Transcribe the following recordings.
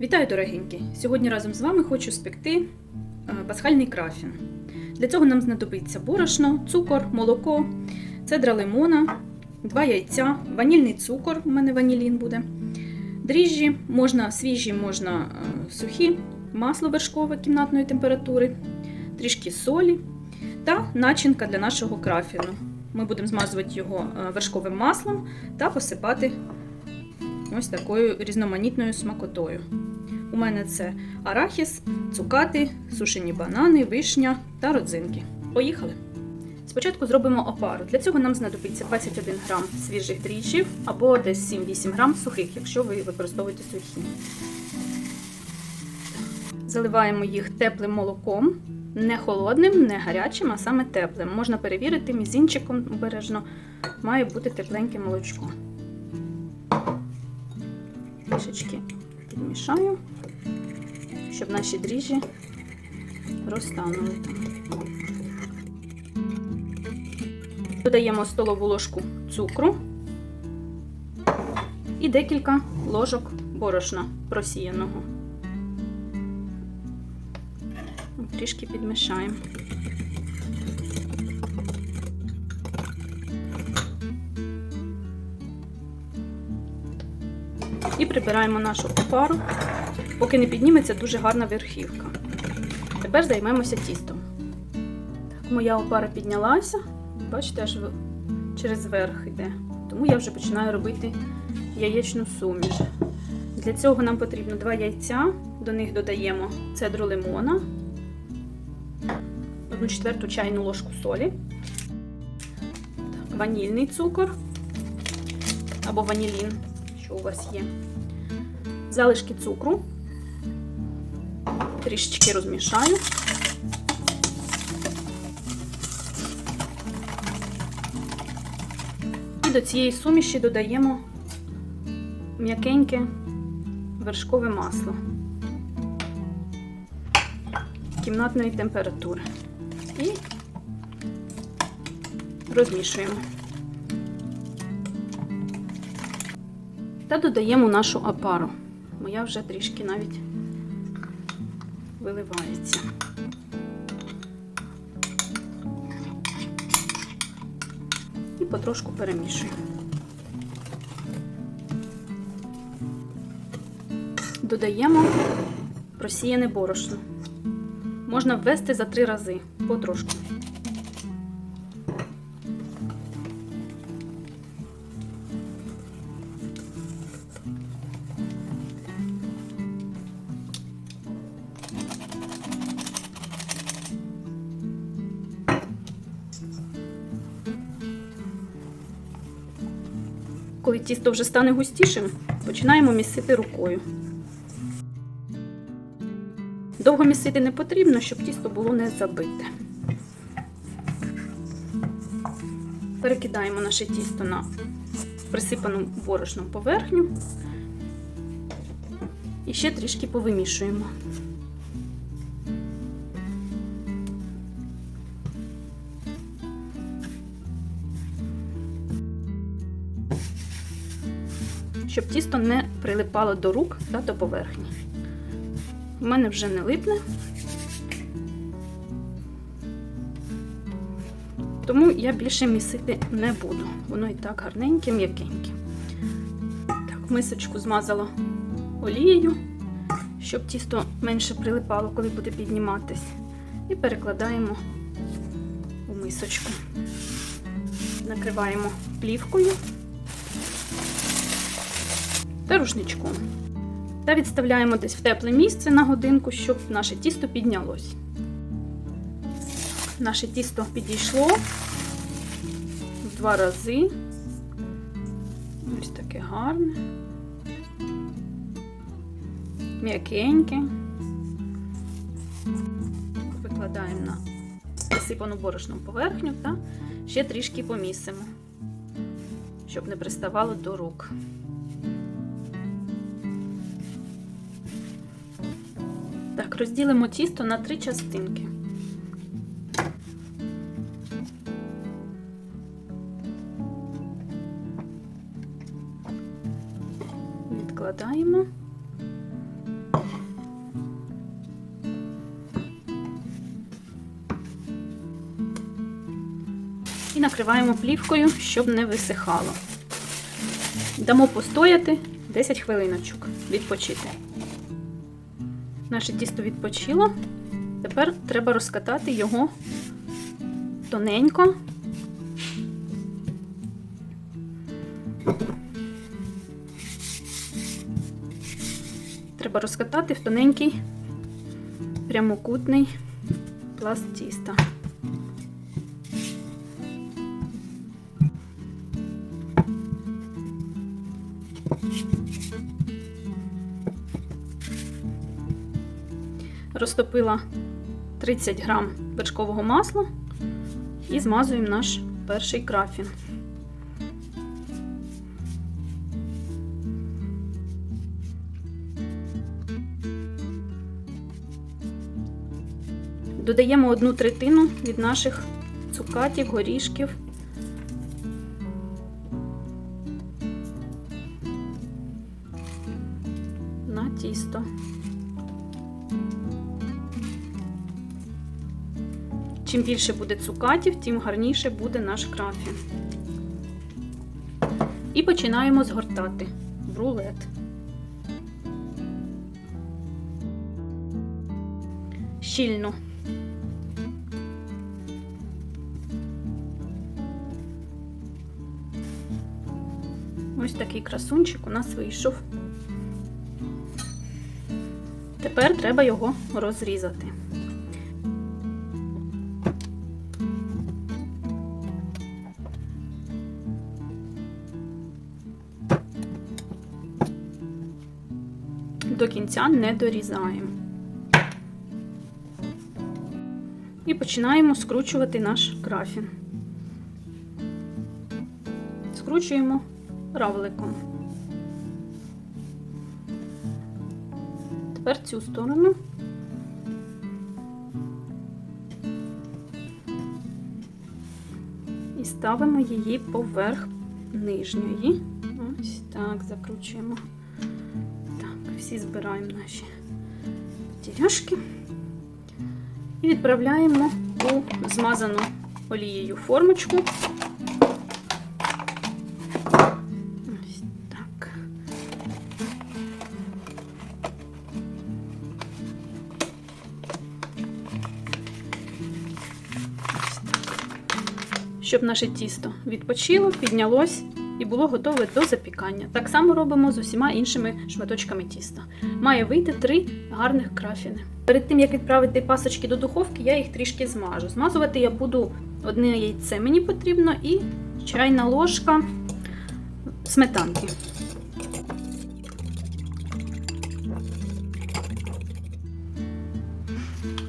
Вітаю, дорогенькі! Сьогодні разом з вами хочу спекти е, пасхальний крафін. Для цього нам знадобиться борошно, цукор, молоко, цедра лимона, два яйця, ванільний цукор, у мене ванілін буде, дріжджі, можна свіжі, можна е, сухі, масло вершкове кімнатної температури, трішки солі та начинка для нашого крафіну. Ми будемо змазувати його е, вершковим маслом та посипати ось такою різноманітною смакотою. У мене це арахіс, цукати, сушені банани, вишня та родзинки. Поїхали! Спочатку зробимо опару. Для цього нам знадобиться 21 грам свіжих дріжджів або десь 7-8 грам сухих, якщо ви використовуєте сухі. Заливаємо їх теплим молоком, не холодним, не гарячим, а саме теплим. Можна перевірити мізинчиком обережно, має бути тепленьке молочко. Трішечки підмішаю, щоб наші дріжджі розтанули. Додаємо столову ложку цукру і декілька ложок борошна просіяного. Трішки підмішаємо. Прибираємо нашу опару, поки не підніметься дуже гарна верхівка. Тепер займемося тістом. Так, моя опара піднялася, бачите, аж через верх йде. Тому я вже починаю робити яєчну суміш. Для цього нам потрібно два яйця, до них додаємо цедру лимона, 1 четверту чайну ложку солі, так, ванільний цукор або ванілін, що у вас є залишки цукру, трішечки розмішаю. І до цієї суміші додаємо м'якеньке вершкове масло кімнатної температури. І розмішуємо. Та додаємо нашу опару. Моя вже трішки навіть виливається. І потрошку перемішуємо. Додаємо просіяне борошно. Можна ввести за три рази, потрошку. Коли тісто вже стане густішим, починаємо місити рукою. Довго місити не потрібно, щоб тісто було не забите. Перекидаємо наше тісто на присипану борошном поверхню і ще трішки повимішуємо. Щоб тісто не прилипало до рук та до поверхні. У мене вже не липне. Тому я більше місити не буду. Воно і так гарненьке, м'якеньке. Так, мисочку змазала олією, щоб тісто менше прилипало, коли буде підніматись. І перекладаємо у мисочку. Накриваємо плівкою та рушничком. Та відставляємо десь в тепле місце на годинку, щоб наше тісто піднялось. Наше тісто підійшло в два рази. Ось таке гарне, м'якеньке. Викладаємо на засипану борошном поверхню та ще трішки помісимо, щоб не приставало до рук. розділимо тісто на три частинки. Відкладаємо. І накриваємо плівкою, щоб не висихало. Дамо постояти 10 хвилиночок, відпочити. Наше тісто відпочило. Тепер треба розкатати його тоненько. Треба розкатати в тоненький прямокутний пласт тіста. Розтопила 30 грам вершкового масла і змазуємо наш перший крафін. Додаємо одну третину від наших цукатів, горішків. На тісто. Чим більше буде цукатів, тим гарніше буде наш крафін. І починаємо згортати в рулет. Щільно. Ось такий красунчик у нас вийшов. Тепер треба його розрізати. До кінця не дорізаємо. І починаємо скручувати наш крафін. Скручуємо равликом. Тепер цю сторону. І ставимо її поверх нижньої. Ось так, закручуємо. Всі збираємо наші тіряшки і відправляємо у змазану олією формочку. Ось так. Щоб наше тісто відпочило, піднялось і було готове до запікання. Так само робимо з усіма іншими шматочками тіста. Має вийти три гарних крафіни. Перед тим, як відправити пасочки до духовки, я їх трішки змажу. Змазувати я буду одне яйце мені потрібно і чайна ложка сметанки.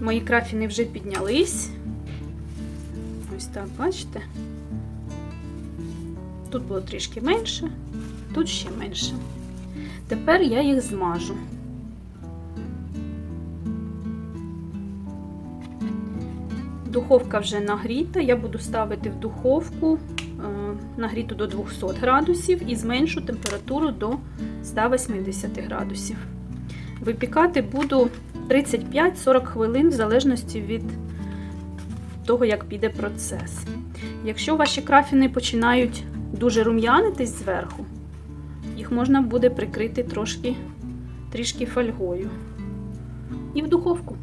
Мої крафіни вже піднялись. Ось так, бачите? Було трішки менше, тут ще менше. Тепер я їх змажу. Духовка вже нагріта, я буду ставити в духовку е, нагріту до 200 градусів і зменшу температуру до 180 градусів. Випікати буду 35-40 хвилин в залежності від того, як піде процес. Якщо ваші крафіни починають дуже рум'янитись зверху, їх можна буде прикрити трошки, трішки фольгою. І в духовку.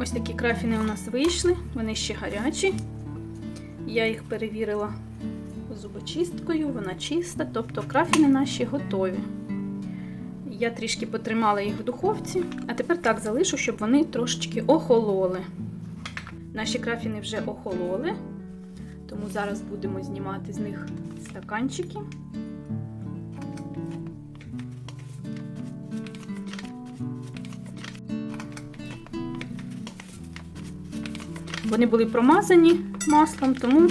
Ось такі крафіни у нас вийшли, вони ще гарячі. Я їх перевірила зубочисткою, вона чиста, тобто крафіни наші готові. Я трішки потримала їх в духовці, а тепер так залишу, щоб вони трошечки охололи. Наші крафіни вже охололи, тому зараз будемо знімати з них стаканчики. Вони були промазані маслом, тому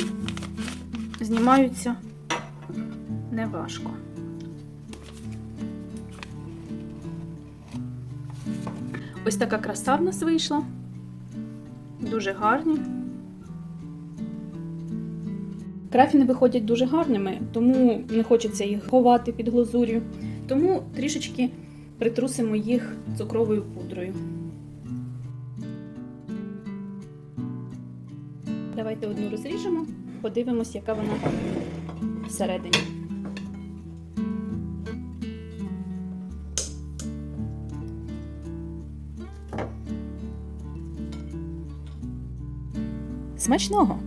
знімаються неважко. Ось така краса в нас вийшла. Дуже гарні. Графіни виходять дуже гарними, тому не хочеться їх ховати під глазур'ю. Тому трішечки притрусимо їх цукровою пудрою. Давайте одну розріжемо, подивимось, яка вона всередині. Смачного!